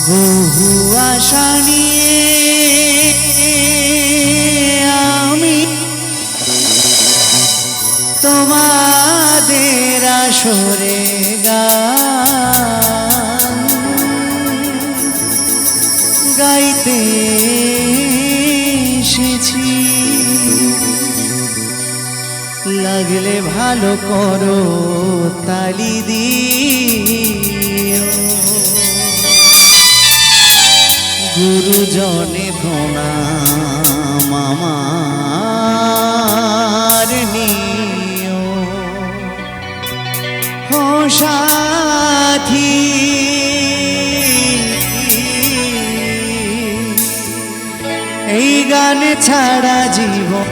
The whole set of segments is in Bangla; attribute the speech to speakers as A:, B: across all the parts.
A: বহু আশা নিয়ে আমি তোমাদের আসরে গান গাইতে এসেছি। লাগলে ভালো করো তালি দিও গুরুজনে প্রণাম আমার হো সাথী এই গান ছাড়া জীবনে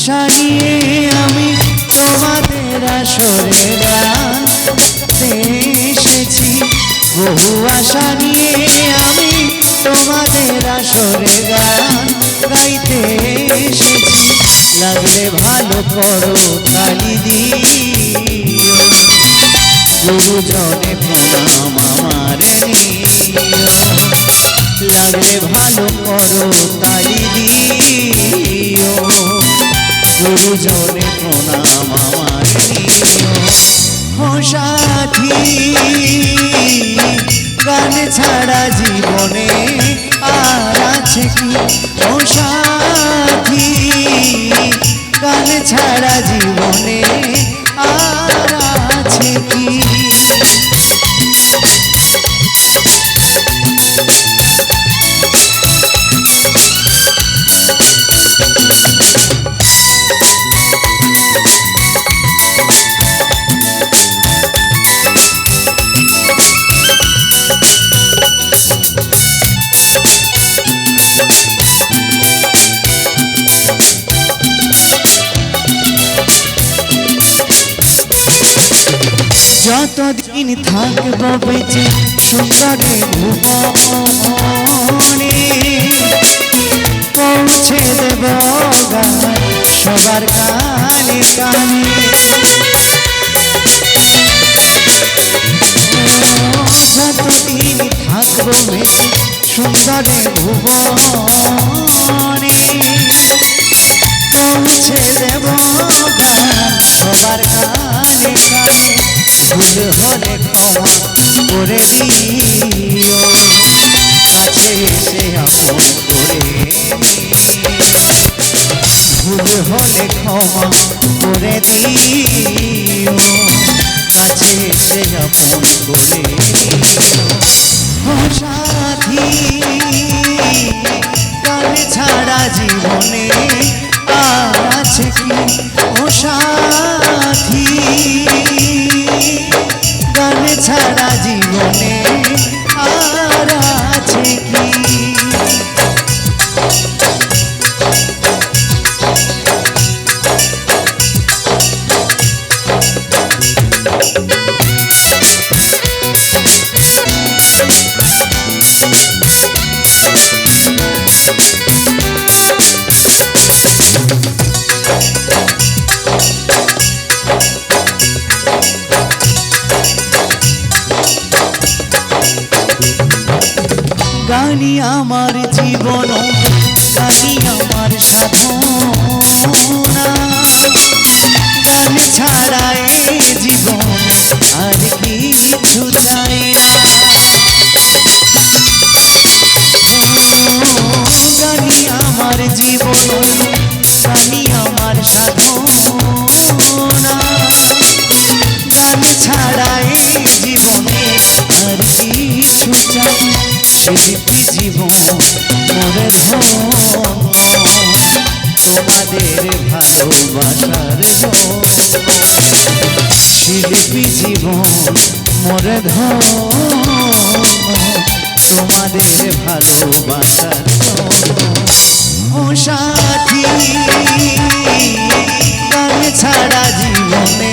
A: আশা নিয়ে আমি তোমাদের আসরে গাইতে এসেছি। বহু আশা নিয়ে আমি তোমাদের আসরে গান গাইতে এসেছি। লাগলে ভালো করো তালি দিও। গুরুজনে প্রণাম যতদিন থাকব বেঁচে সুন্দরে ভুবনে পৌঁছে দেব সবার কানে কানে ও, যতদিন থাকব বেঁচে সুন্দরে ভুবনে দেব সবার কানে কানে ভুল হলে ক্ষমা করে দিও কাছে এসে আপন করে। ভুল হলে ক্ষমা করে দিও কাছে এসে আপন করে সাথী গান ছাড়া জীবনে ছাড়া গানি আমার জীবন গানি আমার সাধনা। গান ছাড়া এ জীবন আর কিছু চাই না। আমার জীবন আমার সাধনা। গান ছাড়া এ জীবনে আর কিছু চাই জীবন মোরে তোমাদের ভালোবাসার শিল্পী জীবন মোরে ধন তোমাদের ভালোবাসার ও সাথী ছাড়া জীবনে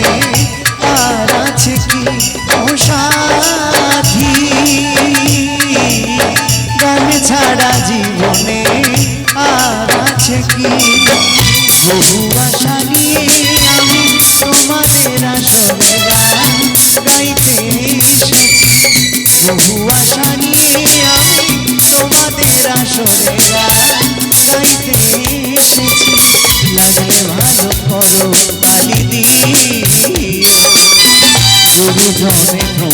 A: আমারে নিও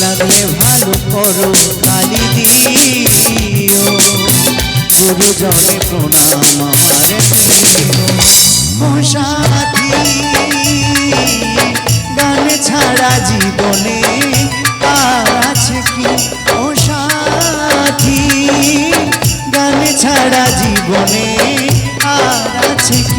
A: লাগলে ভালো করো কালি দিও গুরুজনে প্রণাম আমারে সাথী গান ছাড়া জীবনে আছে কি ও সাথী গান ছাড়া জীবনে আর আছে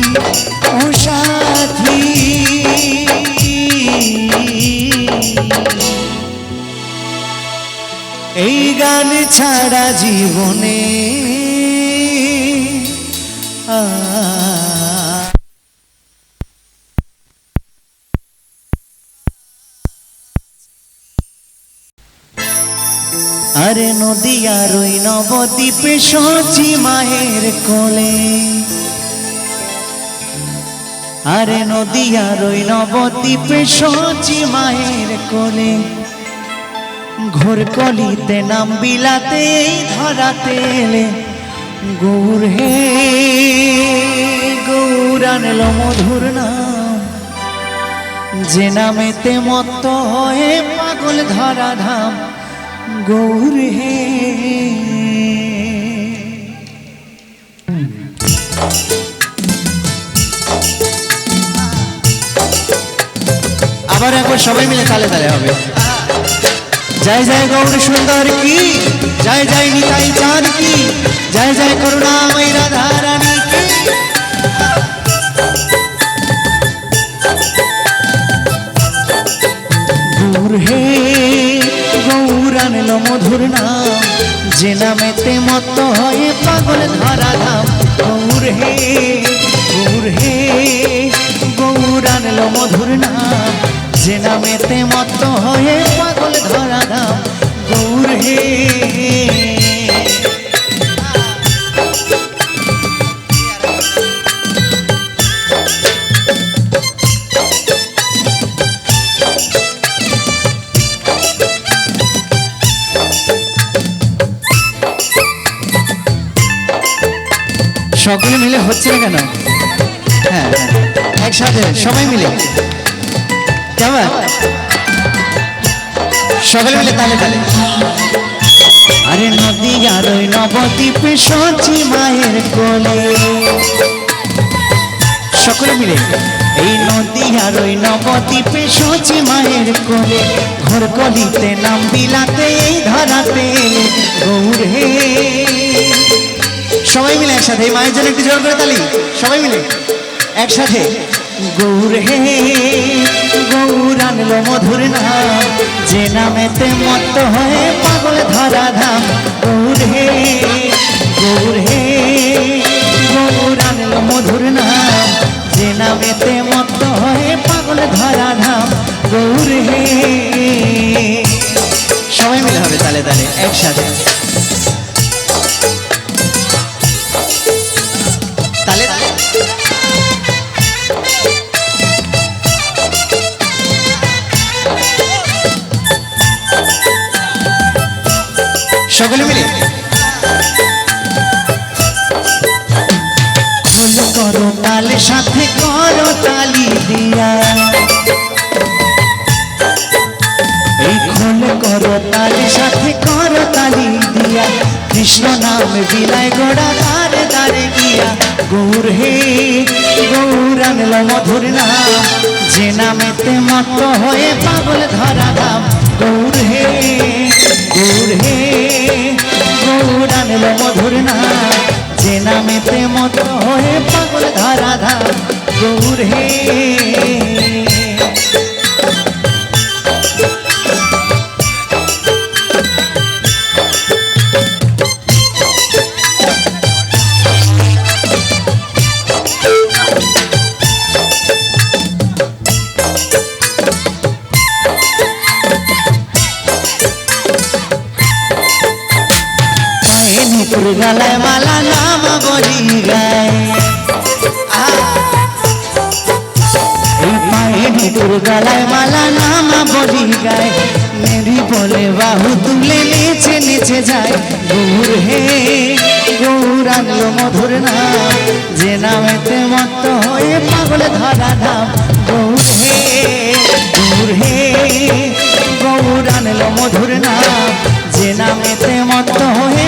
A: গান ছাড়া জীবনে আরে নদিয়ার ওই নবদ্বীপে সচি মায়ের কোলে। আরে নদিয়ার ওই নবদ্বীপে সচি মায়ের কোলে। ঘোর কলিতে নাম বিলাতে, এই ধরাতে এলে গৌর হে, গৌর আনলো মধুর নাম। যে নামেতে মত্ত হয়ে পাগল ধরা ধাম, গৌর হে। আবার একবার সবাই মিলে তালে তালে হবে। জয় জয় গৌর সুন্দর কি? জয় জয় নিতাই চাঁদ কি? জয় জয় করুণাময় রাধা রানী কি? গৌর হে, গৌর আনলো মধুর নাম, যে নামেতে মত হয়ে পাগল ধরা ধাম গৌর হে গৌর হে, গৌর আনলো মধুর নাম যে নামেতে মত হয়ে পাগল ধরা ধাম গৌর সকলে মিলে হচ্ছে না কেন? হ্যাঁ হ্যাঁ। একসাথে সবাই মিলে। কেমন সকলে মিলে তালে তালে। আরে নদী আর ওই নবদ্বীপে সচি মায়ের কোলে। সকলে মিলে। এই নদী আর ওই নবদ্বীপে সচি মায়ের কোলে। ঘর কলিতে নাম বিলাতে এই ধরাতে গৌর সবাই মিলে একসাথে এই মায়ের জন্য একটু জোর করে তালি। সবাই মিলে একসাথে। গৌর হে, গৌর আনলো মধুর নাম। যে নামেতে মত্ত হয়ে পাগল ধরা ধাম গৌর হে গৌর হে, গৌর আনলো মধুর নাম। যে নামেতে মত্ত হয়ে পাগল ধরা ধাম গৌর হে। সবাই মিলে হবে তালে তালে, একসাথে। তালে তালে। সকলে মিলে। করো তাল, সাথে করো তালি দিয়া। এই খোল করো তাল, সাথে করো তালি দিয়া। কৃষ্ণ নাম বিলায় গোড়া দারে দারে গিয়া। গৌর হে গৌর, আনলো মধুর নাম। যে নামেতে মত হয়ে পাগল ধরা দাম গৌর হে গৌর হে গৌর আনলো মধুর নাম যে নামেতে মত হয়ে পাগল ধারাধা গৌর হে। গলায় মালা নাম বলি গায়। পায়ে গলায় মালা নাম বলি গায়। মেরি বলে বাহু তুলে নেচে নেচে যায়। গৌর হে গৌর আনলো মধুর নাম। যে নামেতে মত্ত হয়ে পাগল ধরা ধাম। গৌর হে গৌর হে গৌর আনলো মধুর নাম। যে নামেতে মত্ত হয়ে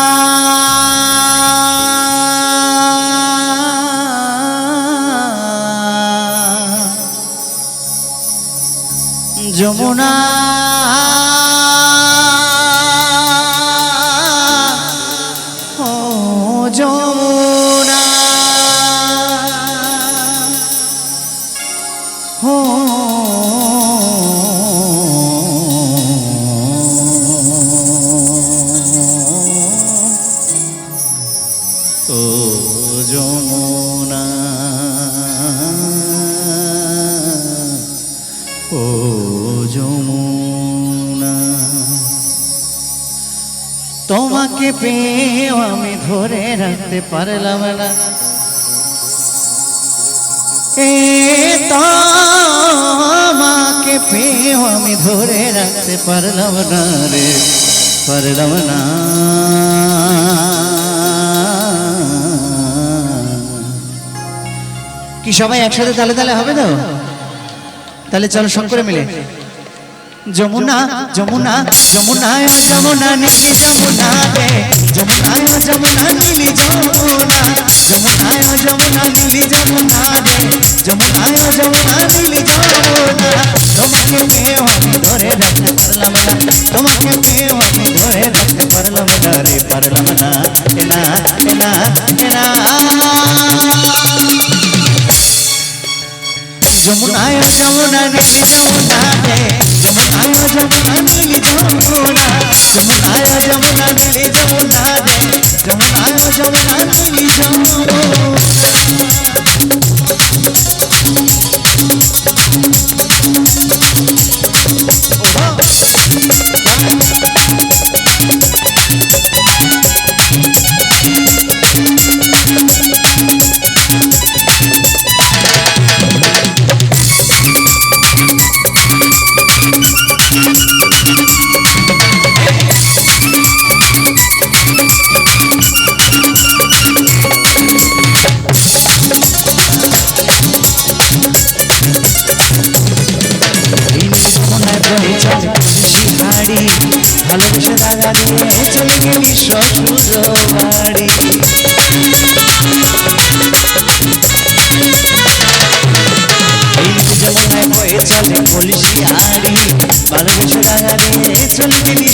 A: তোমাকে পেয়েও আমি ধরে রাখতে পারলাম না। এ তোমাকে পেয়েও আমি ধরে রাখতে পারলাম না রে, পারলাম না। কি সবাই একসাথে তালে তালে হবে তো? তাহলে চলো সব করে মিলে। যমুনা যমুনা যমুনা ও যমুনা নীলি যমুনা রে। যমুনা ও যমুনা নীলি যমুনা যমুনা ও যমুনা নীলি যমুনা রে। যমুনা ও যমুনা নীলি যমুনা, তোমাকে পেয়েও আমি ধরে রাখতে পারলাম না। তোমাকে পেয়েও আমি ধরে রাখতে পারলাম না রে, পারলাম না। এ না এ না এ না। যমুনায় যমুনা নীলি যমুনা রে। যমুনায় যমুনা নীলি যমুনা যমুনায় যমুনা নীলি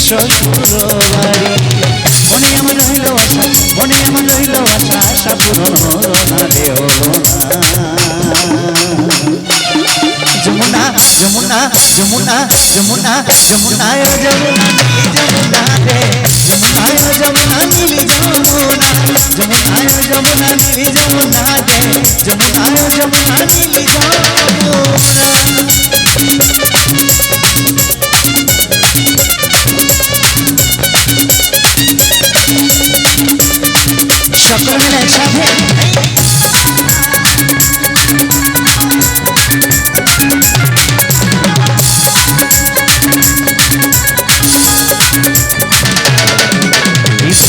A: চলে গেলি শ্বশুর বাড়ি মনে আমার রইল আশা মনে আমার রইল আশা আশা পূরণ হলো না রে হলো যমুনা যমুনা যমুনা যমুনা যমুনা যমুনা নীলি যমুনা রে যমুনা যমুনা নীলি যমুনা যমুনা নীলি যমুনা রে যমুনা যমুনা নীলি যমুনা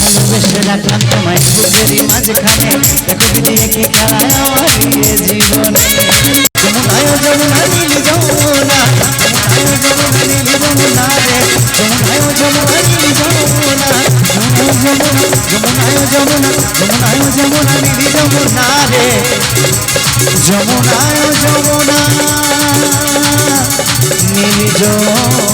A: ভালোবেসে রাখলাম তোমায় বুকেরই মাঝখানে এখন দিয়ে কি খেলায় আমার বিয়ে জীবনে যমুনায় যমুনা নীল যমুনা যমুনায় যমুনা নীল যমুনা রে যমুনায় যমুনা নীল যমুনা যমুনায় যমুনা যমুনায় যমুনা নিধি যমুনা রে যমুনায় যমুনা নিধি যমুনা